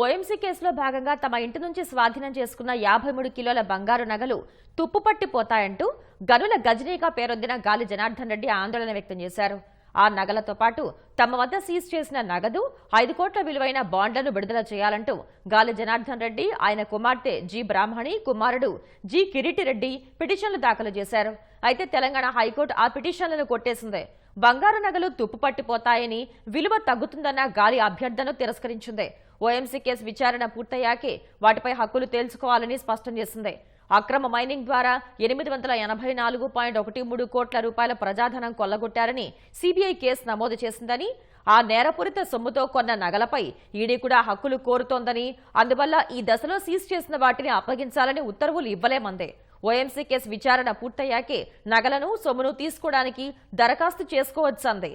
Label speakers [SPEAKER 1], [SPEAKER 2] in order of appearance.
[SPEAKER 1] OMC కేసులో భాగంగా తమ ఇంటి నుంచి స్వాధీనం చేసుకున్న యాభై మూడు కిలోల బంగారు నగలు తుప్పుపట్టిపోతాయంటూ గనుల గజనీగా పేరొందిన గాలి జనార్దన్ రెడ్డి ఆందోళన వ్యక్తం చేశారు. ఆ నగలతో పాటు తమ వద్ద సీజ్ చేసిన నగదు ఐదు కోట్ల విలువైన బాండ్లను విడుదల చేయాలంటూ గాలి జనార్దన్ రెడ్డి ఆయన కుమార్తె జి బ్రాహ్మణి కుమారుడు జి కిరీటిరెడ్డి పిటిషన్లు దాఖలు చేశారు. అయితే తెలంగాణ హైకోర్టు ఆ పిటిషన్లను కొట్టేసింది. బంగారు నగలు తుప్పుపట్టిపోతాయని విలువ తగ్గుతుందన్న గాలి అభ్యర్థనను తిరస్కరించింది. ఓఎంసీ కేసు విచారణ పూర్తయ్యాకే వాటిపై హక్కులు తేల్చుకోవాలని స్పష్టం చేసింది. అక్రమ మైనింగ్ ద్వారా ఎనిమిది వందల ఎనభై నాలుగు పాయింట్ ఒకటి మూడు కోట్ల రూపాయల ప్రజాధనం కొల్లగొట్టారని సీబీఐ కేసు నమోదు చేసిందని ఆ నేరపూరిత సొమ్ముతో కొన్న నగలపై ఈడీ కూడా హక్కులు కోరుతోందని అందువల్ల ఈ దశలో సీజ్ చేసిన వాటిని అప్పగించాలని ఉత్తర్వులు ఇవ్వలేమందే. ఓఎంసీ కేసు విచారణ పూర్తయ్యాకే నగలను సొమ్మును తీసుకోవడానికి దరఖాస్తు చేసుకోవచ్చంది.